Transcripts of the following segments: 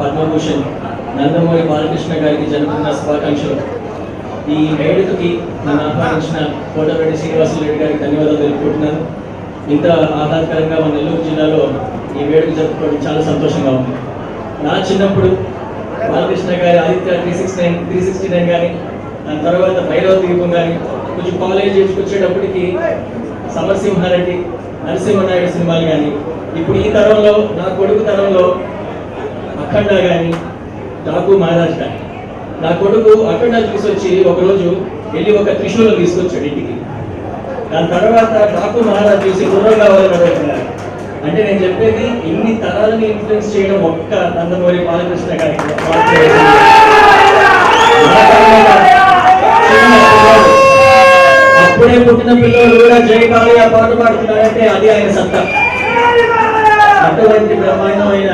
పద్మభూషణ్ నందమూరి బాలకృష్ణ గారికి జన్మదిన శుభాకాంక్షలు. ఈ వేడుకకి నన్ను ఆహ్వానించిన కోటరెడ్డి శ్రీనివాసులు రెడ్డి గారికి ధన్యవాదాలు తెలుపుకుంటున్నాను. ఇంత ఆహ్లాదకరంగా మన నెల్లూరు జిల్లాలో ఈ వేడుక జరుపుకోవడం చాలా సంతోషంగా ఉంది. నా చిన్నప్పుడు బాలకృష్ణ గారి Aditya three six nine three sixty nine కానీ దాని తర్వాత భైరవ దీపం కానీ కొంచెం కాలేజ్ వచ్చేటప్పటికి సమరసింహారెడ్డి నరసింహనాయుడు సినిమాలు కానీ ఇప్పుడు ఈ తరంలో నా కొడుకు తరంలో అఖండ కానీ డాకు మహారాజ్ కానీ నా కొడుకు అఖండ తీసుకొచ్చి ఒకరోజు వెళ్ళి ఒక త్రిశూలం తీసుకొచ్చాడు ఇంటికి. దాని తర్వాత డాకు మహారాజ్ చూసి గుర్రం కావాలని అడుగుతున్నారు అంటే నేను చెప్పేది ఇన్ని తరాలని ఇన్ఫ్లుయెన్స్ చేయడం ఒక్క నందమూరి బాలకృష్ణ గారి అప్పుడే పుట్టిన పిల్లలు కూడా జై కాళీ పాట పాడుతున్నారంటే అది ఆయన సత్తా. అటువంటి బ్రహ్మాండమైన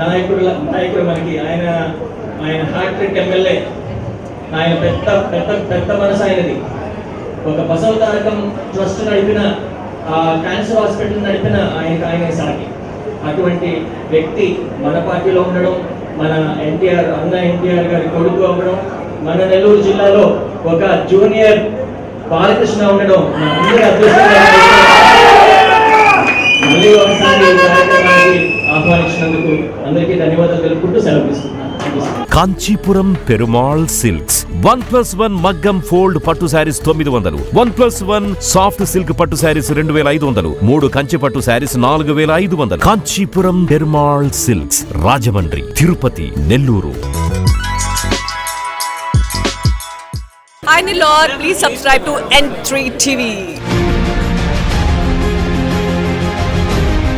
నాయకుడు నాయకుడు మనకి ఆయన ఆయన హార్ట్రిక్ ఎమ్మెల్యే. ఆయన పెద్ద పెద్ద పెద్ద మనసు ఆయనది. ఒక బసవ తారకం ట్రస్ట్ నడిపిన ఆ క్యాన్సర్ హాస్పిటల్ నడిపిన ఆయన ఆయన సాకి. అటువంటి వ్యక్తి మన పార్టీలో ఉండడం మన ఎన్టీఆర్ అన్న ఎన్టీఆర్ గారి కొడుకు అవ్వడం మన నెల్లూరు జిల్లాలో ఒక జూనియర్ బాలకృష్ణ ఉండడం మన అందరి అదృష్టంగా అందరికీ ధన్యవాదాలు తెలుపుకుంటూ. Kanchipuram Perumal silks. One plus one మగ్గం ఫోల్డ్ పట్టు శారీస్ తొమ్మిది వందలు. One plus one soft silk పట్టు శారీస్ రెండు వేల ఐదు వందలు. మూడు కంచి పట్టు శారీస్ నాలుగు వేల ఐదు వందలు. Kanchipuram Perumal silks Rajahmundry Tirupati Nellore. Hi Nilor, please subscribe to N3 TV.